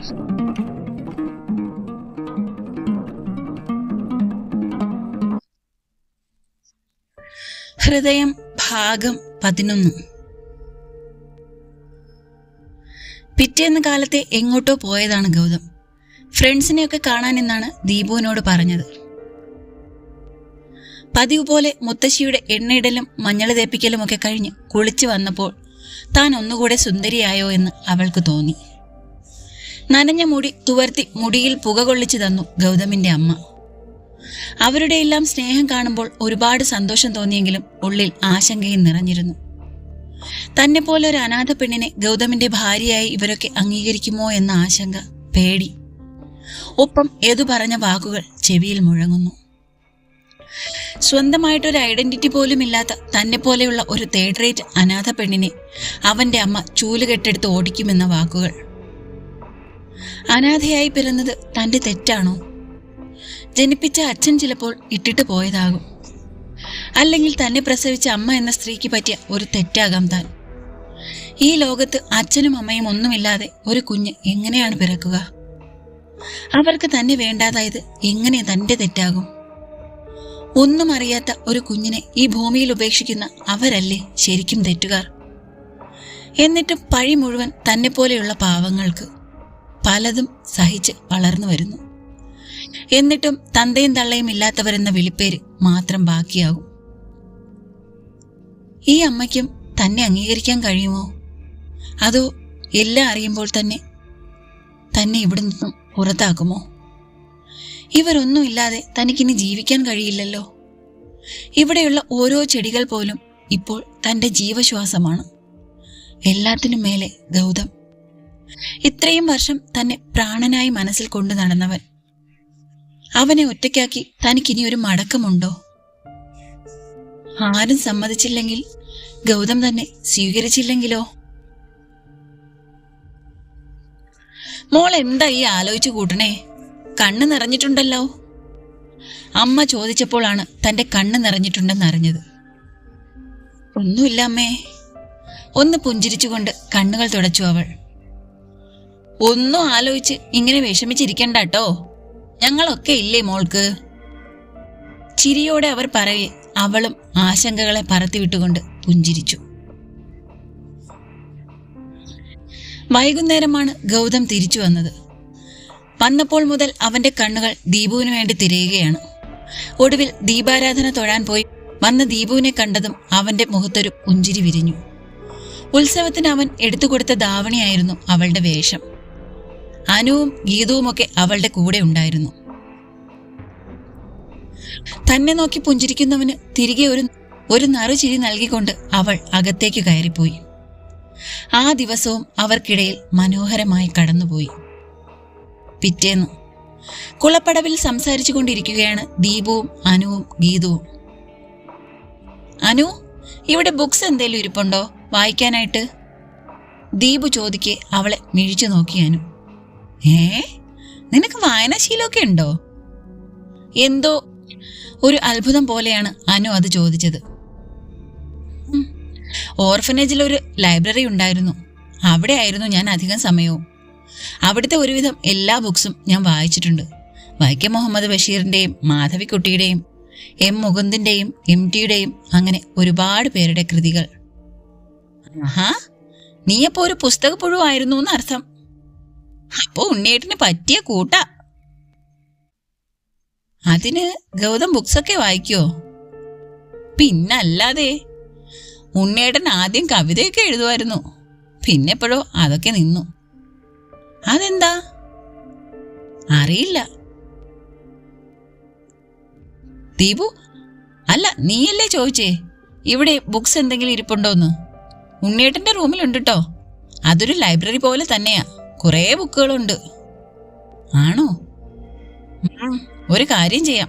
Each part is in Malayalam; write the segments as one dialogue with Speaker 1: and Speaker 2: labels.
Speaker 1: ഹൃദയം ഭാഗം പതിനൊന്ന്. പിറ്റേന്ന് കാലത്തെ എങ്ങോട്ടോ പോയതാണ് ഗൗതം. ഫ്രണ്ട്സിനെയൊക്കെ കാണാനെന്നാണ് ദീപുവിനോട് പറഞ്ഞത്. പതിവ് പോലെ മുത്തശ്ശിയുടെ എണ്ണയിടലും മഞ്ഞൾ തേപ്പിക്കലും ഒക്കെ കഴിഞ്ഞ് കുളിച്ചു വന്നപ്പോൾ താൻ ഒന്നുകൂടെ സുന്ദരിയായോ എന്ന് അവൾക്ക് തോന്നി. നനഞ്ഞ മുടി തുവർത്തി മുടിയിൽ പുക കൊള്ളിച്ചു തന്നു ഗൗതമിന്റെ അമ്മ. അവരുടെ എല്ലാം സ്നേഹം കാണുമ്പോൾ ഒരുപാട് സന്തോഷം തോന്നിയെങ്കിലും ഉള്ളിൽ ആശങ്കയും നിറഞ്ഞിരുന്നു. തന്നെ പോലെ ഒരു അനാഥ പെണ്ണിനെ ഗൗതമിന്റെ ഭാര്യയായി ഇവരൊക്കെ അംഗീകരിക്കുമോ എന്ന ആശങ്ക പേടി. ഒപ്പം ഏതു പറഞ്ഞ വാക്കുകൾ ചെവിയിൽ മുഴങ്ങുന്നു. സ്വന്തമായിട്ടൊരു ഐഡന്റിറ്റി പോലും ഇല്ലാത്ത തന്നെ പോലെയുള്ള ഒരു തേർഡ് റേറ്റ് അനാഥ പെണ്ണിനെ അവന്റെ അമ്മ ചൂലുകെട്ടെടുത്ത് ഓടിക്കുമെന്ന വാക്കുകൾ. അനാഥയായി പിറന്നത് തന്റെ തെറ്റാണോ? ജനിപ്പിച്ച അച്ഛൻ ചിലപ്പോൾ ഇട്ടിട്ട് പോയതാകും. അല്ലെങ്കിൽ തന്നെ പ്രസവിച്ച അമ്മ എന്ന സ്ത്രീക്ക് പറ്റിയ ഒരു തെറ്റാകാം താൻ. ഈ ലോകത്ത് അച്ഛനും അമ്മയും ഒന്നുമില്ലാതെ ഒരു കുഞ്ഞ് എങ്ങനെയാണ് പിറക്കുക? അവർക്ക് തന്നെ വേണ്ടാതായത് എങ്ങനെ തന്റെ തെറ്റാകും? ഒന്നും അറിയാത്ത ഒരു കുഞ്ഞിനെ ഈ ഭൂമിയിൽ ഉപേക്ഷിക്കുന്ന അവരല്ലേ ശരിക്കും തെറ്റുകാർ? എന്നിട്ടും പഴി മുഴുവൻ തന്നെ പോലെയുള്ള പാവങ്ങൾക്ക്. പലതും സഹിച്ച് വളർന്നു വരുന്നു. എന്നിട്ടും തന്തയും തള്ളയും ഇല്ലാത്തവരെന്ന വിളിപ്പേര് മാത്രം ബാക്കിയാകും. ഈ അമ്മയ്ക്കും തന്നെ അംഗീകരിക്കാൻ കഴിയുമോ? അതോ എല്ലാം അറിയുമ്പോൾ തന്നെ തന്നെ ഇവിടെ നിന്നും പുറത്താക്കുമോ ഇവരൊന്നുമില്ലാതെ തനിക്കിനി ജീവിക്കാൻ കഴിയില്ലല്ലോ. ഇവിടെയുള്ള ഓരോ ചെടികൾ പോലും ഇപ്പോൾ തന്റെ ജീവശ്വാസമാണ്. എല്ലാത്തിനും മേലെ ഗൗതം ഇത്രയും വർഷം തന്നെ പ്രാണനായി മനസ്സിൽ കൊണ്ടു നടന്നവൻ. അവനെ ഒറ്റയ്ക്കാക്കി തനിക്കിനി ഒരു മടക്കമുണ്ടോ? ആരും സമ്മതിച്ചില്ലെങ്കിൽ ഗൗതം തന്നെ സ്വീകരിച്ചില്ലെങ്കിലോ? മോൾ എന്താ ഈ ആലോചിച്ചു കൂട്ടണേ? കണ്ണ് നിറഞ്ഞിട്ടുണ്ടല്ലോ. അമ്മ ചോദിച്ചപ്പോഴാണ് തന്റെ കണ്ണ് നിറഞ്ഞിട്ടുണ്ടെന്ന് അറിഞ്ഞത്. ഒന്നുമില്ല അമ്മേ. ഒന്ന് പുഞ്ചിരിച്ചുകൊണ്ട് കണ്ണുകൾ തുടച്ചു അവൾ. ഒന്നും ആലോചിച്ച് ഇങ്ങനെ വിഷമിച്ചിരിക്കണ്ട കേട്ടോ ഞങ്ങളൊക്കെ ഇല്ലേ മോൾക്ക്? ചിരിയോടെ അവർ പറയെ അവളും ആശങ്കകളെ പറത്തിവിട്ടുകൊണ്ട് പുഞ്ചിരിച്ചു. വൈകുന്നേരമാണ് ഗൗതം തിരിച്ചു വന്നത്. വന്നപ്പോൾ മുതൽ അവന്റെ കണ്ണുകൾ ദീപുവിന് വേണ്ടി തിരയുകയാണ്. ഒടുവിൽ ദീപാരാധന തൊഴാൻ പോയി. വന്ന ദീപുവിനെ കണ്ടതും അവന്റെ മുഖത്തൊരു പുഞ്ചിരി വിരിഞ്ഞു. ഉത്സവത്തിന് അവൻ എടുത്തുകൊടുത്ത ദാവണിയായിരുന്നു അവളുടെ വേഷം. അനുവും ഗീതവുമൊക്കെ അവളുടെ കൂടെ ഉണ്ടായിരുന്നു. തന്നെ നോക്കി പുഞ്ചിരിക്കുന്നവന് തിരികെ ഒരു ഒരു നറുചിരി നൽകിക്കൊണ്ട് അവൾ അകത്തേക്ക് കയറിപ്പോയി. ആ ദിവസവും അവർക്കിടയിൽ മനോഹരമായി കടന്നുപോയി. പിറ്റേന്ന് കുളപ്പടവിൽ സംസാരിച്ചു കൊണ്ടിരിക്കുകയാണ് ദീപുവും അനുവും ഗീതുവും. അനു ഇവിടെ ബുക്സ് എന്തേലും ഇരിപ്പുണ്ടോ? വായിക്കാനായിട്ട്? ദീപു ചോദിക്കെ അവളെ മിഴിച്ചു നോക്കി അനു. ഏ? നിനക്ക് വായനാശീലമൊക്കെ ഉണ്ടോ? എന്തോ ഒരു അത്ഭുതം പോലെയാണ് അനു അത് ചോദിച്ചത്. ഓർഫനേജിൽ ഒരു ലൈബ്രറി ഉണ്ടായിരുന്നു. അവിടെ ആയിരുന്നു ഞാൻ അധികം സമയവും. അവിടുത്തെ ഒരുവിധം എല്ലാ ബുക്സും ഞാൻ വായിച്ചിട്ടുണ്ട്. വൈക്കം മുഹമ്മദ് ബഷീറിന്റെയും മാധവിക്കുട്ടിയുടെയും എം മുകുന്ദിന്റെയും എം ടിയുടെയും അങ്ങനെ ഒരുപാട് പേരുടെ കൃതികൾ. ആഹാ നീയപ്പോ ഒരു പുസ്തക പുഴുവായിരുന്നു എന്നർത്ഥം. അപ്പോ ഉണ്ണിയേട്ടന് പറ്റിയ കൂട്ട. അതിന് ഗൗതം ബുക്സൊക്കെ വായിക്കോ? പിന്നല്ലാതെ ഉണ്ണിയേട്ടൻ ആദ്യം കവിതയൊക്കെ എഴുതുമായിരുന്നു. പിന്നെ എപ്പോഴോ അതൊക്കെ നിന്നു. അതെന്താ? അറിയില്ല. ദീപു അല്ല നീയല്ലേ ചോദിച്ചേ? ഇവിടെ ബുക്സ് എന്തെങ്കിലും ഇരിപ്പുണ്ടോന്ന്? ഉണ്ണിയേട്ടന്റെ റൂമിലുണ്ട് കേട്ടോ അതൊരു ലൈബ്രറി പോലെ തന്നെയാ. കുറേ ബുക്കുകളുണ്ട്. ആണോ? ഒരു കാര്യം ചെയ്യാം.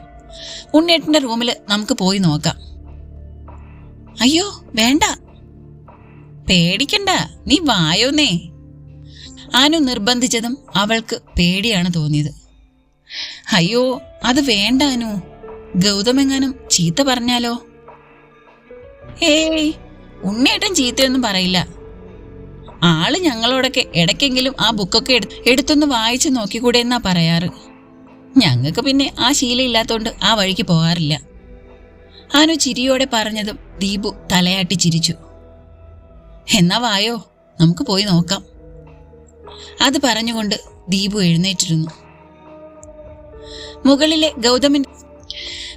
Speaker 1: ഉണ്ണിയേട്ടന്റെ റൂമിൽ നമുക്ക് പോയി നോക്കാം. അയ്യോ വേണ്ട. പേടിക്കണ്ട. നീ വായോന്നേ. അനു നിർബന്ധിച്ചതും അവൾക്ക് പേടിയാണ് തോന്നിയത്. അയ്യോ അത് വേണ്ട അനു. ഗൗതമെങ്ങാനും ചീത്ത പറഞ്ഞാലോ? ഏയ് ഉണ്ണിയേട്ടൻ ചീത്തയൊന്നും പറയില്ല. ആൾ ഞങ്ങളോടൊക്കെ ഇടയ്ക്കെങ്കിലും ആ ബുക്കൊക്കെ എടു- എടുത്തൊന്ന് വായിച്ചു നോക്കിക്കൂടെ എന്നാ പറയാറ്. ഞങ്ങൾക്ക് പിന്നെ ആ ശീലമില്ലാത്തോണ്ട് ആ വഴിക്ക് പോകാറില്ല. അനു ചിരിയോടെ പറഞ്ഞതും ദീപു തലയാട്ടി ചിരിച്ചു. എന്നാ വായോ നമുക്ക് പോയി നോക്കാം. അത് പറഞ്ഞുകൊണ്ട് ദീപു എഴുന്നേറ്റിരുന്നു. മുകളിലെ ഗൗതമൻ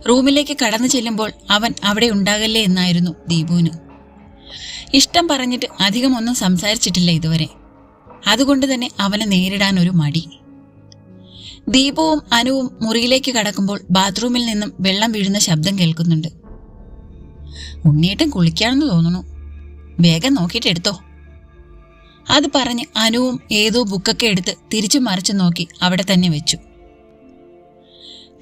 Speaker 1: റൂമിലേക്ക് കടന്നു ചെല്ലുമ്പോൾ അവൻ അവിടെ ഉണ്ടാകല്ലേ എന്നായിരുന്നു ദീപുവിന്. ഇഷ്ടം പറഞ്ഞിട്ട് അധികമൊന്നും സംസാരിച്ചിട്ടില്ല ഇതുവരെ. അതുകൊണ്ട് തന്നെ അവനെ നേരിടാൻ ഒരു മടി. ദീപവും അനുവും മുറിയിലേക്ക് കടക്കുമ്പോൾ ബാത്റൂമിൽ നിന്നും വെള്ളം വീഴുന്ന ശബ്ദം കേൾക്കുന്നുണ്ട്. ഉണ്ണിയേട്ടൻ കുളിക്കാണെന്ന് തോന്നുന്നു. വേഗം നോക്കിയിട്ട് എടുത്തോ. അത് പറഞ്ഞ് അനുവും ഏതോ ബുക്കൊക്കെ എടുത്ത് തിരിച്ചു മറിച്ചു നോക്കി അവിടെ തന്നെ വെച്ചു.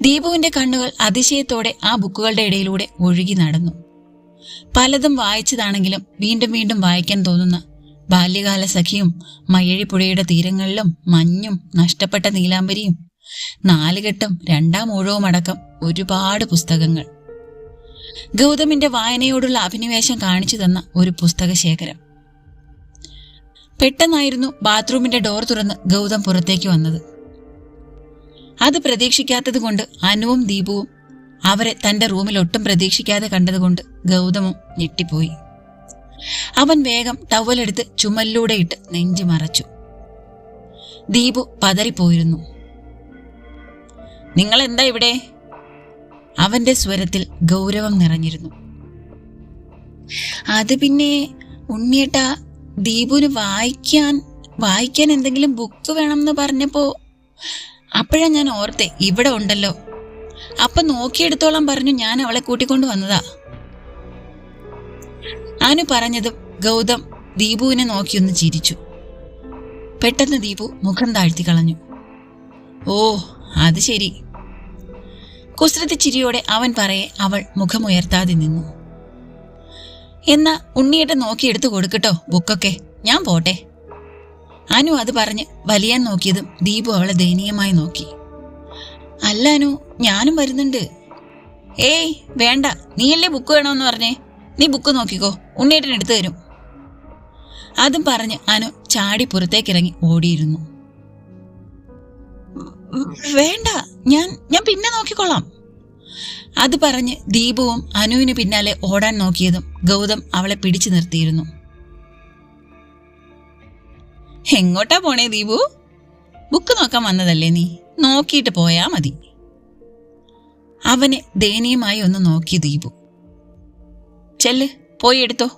Speaker 1: ദീപുവിന്റെ കണ്ണുകൾ അതിശയത്തോടെ ആ ബുക്കുകളുടെ ഇടയിലൂടെ ഒഴുകി നടന്നു. പലതും വായിച്ചതാണെങ്കിലും വീണ്ടും വീണ്ടും വായിക്കാൻ തോന്നുന്ന ബാല്യകാല സഖിയും മയ്യഴിപ്പുഴയുടെ തീരങ്ങളിലും മഞ്ഞും നഷ്ടപ്പെട്ട നീലാംബരിയും നാലുകെട്ടും രണ്ടാം ഊഴവും അടക്കം ഒരുപാട് പുസ്തകങ്ങൾ. ഗൗതമിന്റെ വായനയോടുള്ള അഭിനിവേശം കാണിച്ചു തന്ന ഒരു പുസ്തകശേഖരം. പെട്ടെന്നായിരുന്നു ബാത്റൂമിന്റെ ഡോർ തുറന്ന് ഗൗതം പുറത്തേക്ക് വന്നത്. അത് പ്രതീക്ഷിക്കാത്തത് കൊണ്ട് അനുവും ദീപുവും അവരെ തന്റെ റൂമിൽ ഒട്ടും പ്രതീക്ഷിക്കാതെ കണ്ടതുകൊണ്ട് ഗൗതമും ഞെട്ടിപ്പോയി. അവൻ വേഗം ടവലെടുത്ത് ചുമലിലൂടെ ഇട്ട് നെഞ്ചു മറച്ചു. ദീപു പതറിപ്പോയിരുന്നു. നിങ്ങൾ എന്താ ഇവിടെ? അവന്റെ സ്വരത്തിൽ ഗൗരവം നിറഞ്ഞിരുന്നു. അത് പിന്നെ ഉണ്ണിയേട്ട ദീപുന് വായിക്കാൻ വായിക്കാൻ എന്തെങ്കിലും ബുക്ക് വേണമെന്ന് പറഞ്ഞപ്പോ അപ്പോഴാ ഞാൻ ഓർത്തെ ഇവിടെ ഉണ്ടല്ലോ. അപ്പൊ നോക്കിയെടുത്തോളം പറഞ്ഞു ഞാൻ അവളെ കൂട്ടിക്കൊണ്ടു വന്നതാ. അനു പറഞ്ഞത് ഗൗതം ദീപുവിനെ നോക്കിയൊന്ന് ചിരിച്ചു. പെട്ടെന്ന് ദീപു മുഖം താഴ്ത്തി കളഞ്ഞു. ഓ അത് ശരി. കുസൃതി ചിരിയോടെ അവൻ പറയെ അവൾ മുഖമുയർത്താതെ നിന്നു. എന്നാ ഉണ്ണിയേട്ടൻ നോക്കിയെടുത്തു കൊടുക്കട്ടോ ബുക്കൊക്കെ. ഞാൻ പോട്ടെ. അനു അത് പറഞ്ഞ് വലിയാൻ നോക്കിയതും ദീപു അവളെ ദയനീയമായി നോക്കി. അല്ല അനു ഞാനും വരുന്നുണ്ട്. ഏയ് വേണ്ട. നീയല്ലേ ബുക്ക് വേണമെന്ന് പറഞ്ഞേ? നീ ബുക്ക് നോക്കിക്കോ. ഉണ്ണിയേട്ടൻ എടുത്തു തരും. അതും പറഞ്ഞ് അനു ചാടി പുറത്തേക്കിറങ്ങി ഓടിയിരുന്നു. വേണ്ട ഞാൻ ഞാൻ പിന്നെ നോക്കിക്കോളാം. അത് പറഞ്ഞ് ദീപവും അനുവിന് പിന്നാലെ ഓടാൻ നോക്കിയതും ഗൗതം അവളെ പിടിച്ചു നിർത്തിയിരുന്നു. എങ്ങോട്ടാ പോണേ ദീപു? ബുക്ക് നോക്കാൻ വന്നതല്ലേ നീ? നോക്കിയിട്ട് പോയാ മതി. അവനെ ദയനീയമായി ഒന്ന് നോക്കി ദീപു. ചെല്ല് പോയി എടുത്തോ.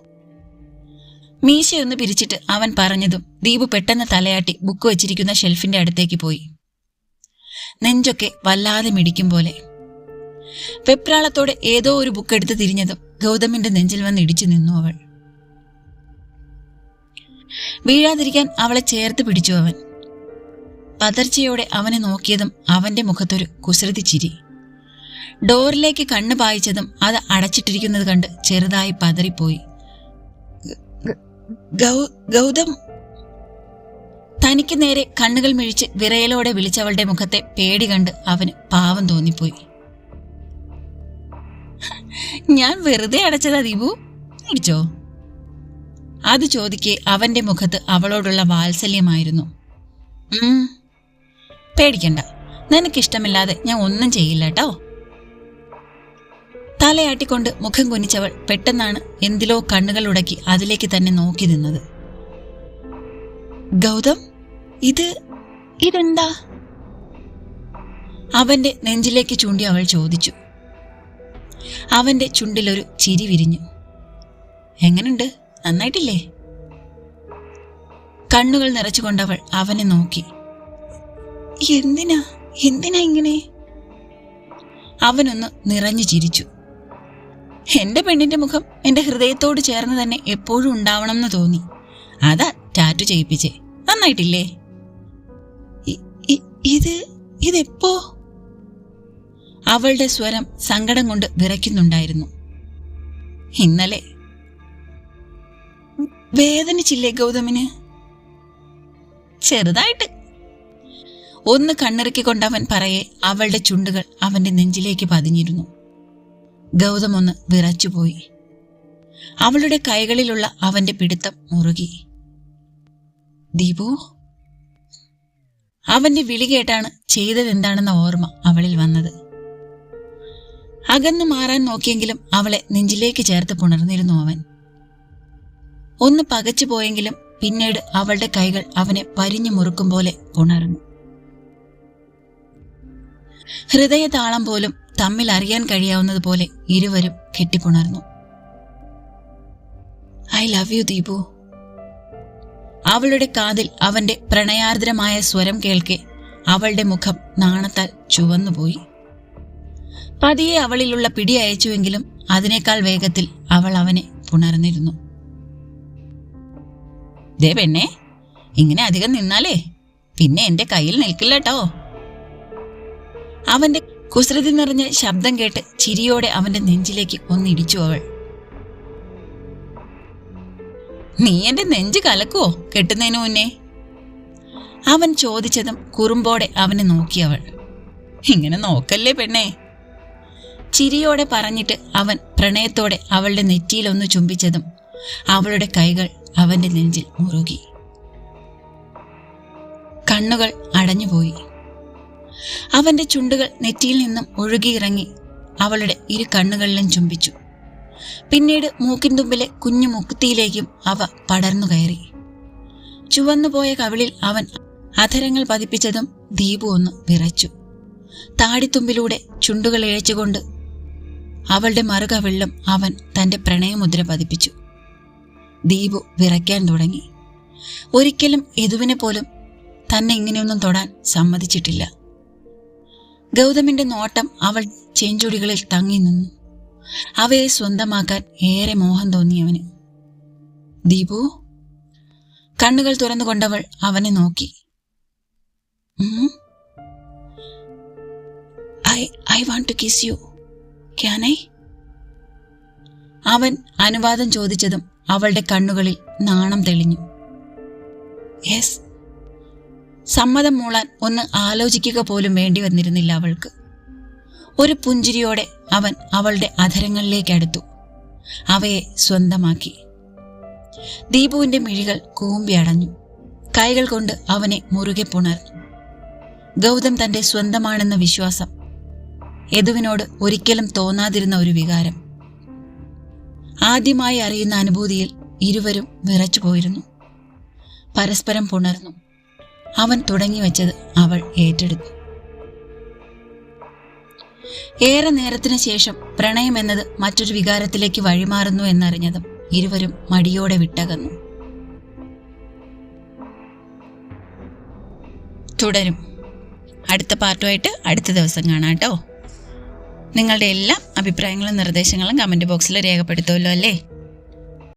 Speaker 1: മീശയൊന്ന് പിരിച്ചിട്ട് അവൻ പറഞ്ഞതും ദീപു പെട്ടെന്ന് തലയാട്ടി ബുക്ക് വെച്ചിരിക്കുന്ന ഷെൽഫിന്റെ അടുത്തേക്ക് പോയി. നെഞ്ചൊക്കെ വല്ലാതെ മിടിക്കും പോലെ. വെപ്രാളത്തോടെ ഏതോ ഒരു ബുക്ക് എടുത്ത് തിരിഞ്ഞതും ഗൗതമിന്റെ നെഞ്ചിൽ വന്ന് ഇടിച്ചു നിന്നു അവൾ. വീഴാതിരിക്കാൻ അവളെ ചേർത്ത് പിടിച്ചു അവൻ. പതർച്ചയോടെ അവനെ നോക്കിയതും അവന്റെ മുഖത്തൊരു കുസൃതി ചിരി. ഡോറിലേക്ക് കണ്ണ് പായിച്ചതും അത് അടച്ചിട്ടിരിക്കുന്നത് കണ്ട് ചെറുതായി പതറിപ്പോയി. ഗൗതം! തനിക്ക് നേരെ കണ്ണുകൾ മിഴിച്ച് വിറയലോടെ വിളിച്ചവളുടെ മുഖത്തെ പേടി കണ്ട് അവന് പാവം തോന്നിപ്പോയി. ഞാൻ വെറുതെ അടച്ചതാ ദീപു ഇടിച്ചോ അത് ചോദിക്കെ അവന്റെ മുഖത്ത് അവളോടുള്ള വാത്സല്യമായിരുന്നു. പേടിക്കണ്ട. നിനക്കിഷ്ടമില്ലാതെ ഞാൻ ഒന്നും ചെയ്യില്ല കേട്ടോ. തലയാട്ടിക്കൊണ്ട് മുഖം കുനിച്ചവൾ പെട്ടെന്നാണ് എന്തിലോ കണ്ണുകൾ ഉടക്കി അതിലേക്ക് തന്നെ നോക്കി നിന്നത്. ഗൗതം ഇത് ഇതെന്താ? അവന്റെ നെഞ്ചിലേക്ക് ചൂണ്ടി അവൾ ചോദിച്ചു. അവന്റെ ചുണ്ടിലൊരു ചിരി വിരിഞ്ഞു. എങ്ങനുണ്ട്? നന്നായിട്ടില്ലേ? കണ്ണുകൾ നിറച്ചുകൊണ്ടവൾ അവനെ നോക്കി. എന്തിനാ? എന്തിനാ ഇങ്ങനെ? അവനൊന്ന് നിറഞ്ഞു ചിരിച്ചു. എന്റെ പെണ്ണിന്റെ മുഖം എന്റെ ഹൃദയത്തോട് ചേർന്ന് തന്നെ എപ്പോഴും ഉണ്ടാവണം എന്ന് തോന്നി. അതാ ടാറ്റു ചെയ്യിപ്പിച്ചേ. നന്നായിട്ടില്ലേ? ഇത് ഇതെപ്പോ? അവളുടെ സ്വരം സങ്കടം കൊണ്ട് വിറയ്ക്കുന്നുണ്ടായിരുന്നു. ഇന്നലെ. വേദനിച്ചില്ലേ ഗൗതമിന്? ചെറുതായിട്ട്. ഒന്ന് കണ്ണിറുക്കിക്കൊണ്ടവൻ പറയെ അവളുടെ ചുണ്ടുകൾ അവന്റെ നെഞ്ചിലേക്ക് പതിഞ്ഞിരുന്നു. ഗൗതം ഒന്ന് വിറച്ചുപോയി. അവളുടെ കൈകളിലുള്ള അവന്റെ പിടുത്തം മുറുകി. ദീപു? അവന്റെ വിളി കേട്ടാണ് ചെയ്തതെന്താണെന്ന ഓർമ്മ അവളിൽ വന്നത്. അകന്നു മാറാൻ നോക്കിയെങ്കിലും അവളെ നെഞ്ചിലേക്ക് ചേർത്ത് പുണർന്നിരുന്നു അവൻ. ഒന്ന് പകച്ചു പോയെങ്കിലും പിന്നീട് അവളുടെ കൈകൾ അവനെ പരിഞ്ഞു മുറുക്കും പോലെ പുണർന്നു. ഹൃദയതാളം പോലും തമ്മിൽ അറിയാൻ കഴിയാവുന്നതുപോലെ ഇരുവരും കെട്ടിപ്പുണർന്നു. I love you Deepu. അവളുടെ കാതിൽ അവന്റെ പ്രണയാർദ്രമായ സ്വരം കേൾക്കെ അവളുടെ മുഖം നാണത്താൽ ചുവന്നുപോയി. പതിയെ അവളിലുള്ള പിടി അയച്ചുവെങ്കിലും അതിനേക്കാൾ വേഗത്തിൽ അവൾ അവനെ പുണർന്നിരുന്നു. ദേ ഇങ്ങനെ അധികം നിന്നാലേ പിന്നെ എന്റെ കയ്യിൽ നിൽക്കില്ല കേട്ടോ അവന്റെ കുസൃതി നിറഞ്ഞ ശബ്ദം കേട്ട് ചിരിയോടെ അവന്റെ നെഞ്ചിലേക്ക് ഒന്നിടിച്ചു അവൾ. നീ എന്റെ നെഞ്ച് കലക്കുവോ? കെട്ടുന്നതിന് മുന്നേ? അവൻ ചോദിച്ചതും കുറുമ്പോടെ അവനെ നോക്കിയവൾ ഇങ്ങനെ നോക്കല്ലേ പെണ്ണേ? ചിരിയോടെ പറഞ്ഞിട്ട് അവൻ പ്രണയത്തോടെ അവളുടെ നെറ്റിയിലൊന്ന് ചുംബിച്ചതും അവളുടെ കൈകൾ അവന്റെ നെഞ്ചിൽ മുറുകി. കണ്ണുകൾ അടഞ്ഞുപോയി. അവന്റെ ചുണ്ടുകൾ നെറ്റിയിൽ നിന്നും ഒഴുകിയിറങ്ങി അവളുടെ ഇരു കണ്ണുകളിലും ചുംബിച്ചു. പിന്നീട് മൂക്കിൻ തുമ്പിലെ കുഞ്ഞു മുക്കുത്തിയിലേക്കും അവ പടർന്നു കയറി. ചുവന്നുപോയ കവിളിൽ അവൻ അധരങ്ങൾ പതിപ്പിച്ചതും ദീപു ഒന്ന് വിറച്ചു. താടിത്തുമ്പിലൂടെ ചുണ്ടുകൾ ഇഴച്ചുകൊണ്ട് അവളുടെ മറുകവിളിലും അവൻ തന്റെ പ്രണയമുദ്ര പതിപ്പിച്ചു. ദീപു വിറയ്ക്കാൻ തുടങ്ങി. ഒരിക്കലും യദുവിനെ പോലും തന്നെ ഇങ്ങനെയൊന്നും തൊടാൻ സമ്മതിച്ചിട്ടില്ല. ഗൗതമിന്റെ നോട്ടം അവൾ ചെഞ്ചുടികളിൽ തങ്ങി നിന്നു. അവയെ സ്വന്തമാക്കാൻ ഏറെ മോഹം തോന്നി തോന്നിയവന്. ദീപു കണ്ണുകൾ തുറന്നുകൊണ്ടവൾ അവനെ നോക്കി. I I want to kiss you can I അവൻ അനുവാദം ചോദിച്ചതും അവളുടെ കണ്ണുകളിൽ നാണം തെളിഞ്ഞു. യെസ് സമ്മതം മൂളാൻ ഒന്ന് ആലോചിക്കുക പോലും വേണ്ടി വന്നിരുന്നില്ല അവൾക്ക്. ഒരു പുഞ്ചിരിയോടെ അവൻ അവളുടെ അധരങ്ങളിലേക്ക് അടുത്തു. അവയെ സ്വന്തമാക്കി. ദീപുവിന്റെ മിഴികൾ കൂമ്പി അടഞ്ഞു. കൈകൾ കൊണ്ട് അവനെ മുറുകെ പുണർന്നു. ഗൗതം തന്റെ സ്വന്തമാണെന്ന വിശ്വാസം യദുവിനോട് ഒരിക്കലും തോന്നാതിരുന്ന ഒരു വികാരം. ആദ്യമായി അറിയുന്ന അനുഭൂതിയിൽ ഇരുവരും വിറച്ചു പോയിരുന്നു പരസ്പരം പുണർന്നു. അവൻ തുടങ്ങി വെച്ചത് അവൾ ഏറ്റെടുത്തു. ഏറെ നേരത്തിന് ശേഷം പ്രണയം എന്നത് മറ്റൊരു വികാരത്തിലേക്ക് വഴിമാറുന്നു എന്നറിഞ്ഞതും ഇരുവരും മടിയോടെ വിട്ടകന്നു. തുടരും. അടുത്ത പാർട്ടുമായിട്ട് അടുത്ത ദിവസം കാണാം കേട്ടോ. നിങ്ങളുടെ എല്ലാ അഭിപ്രായങ്ങളും നിർദ്ദേശങ്ങളും കമന്റ് ബോക്സിൽ രേഖപ്പെടുത്തുമല്ലോ അല്ലേ?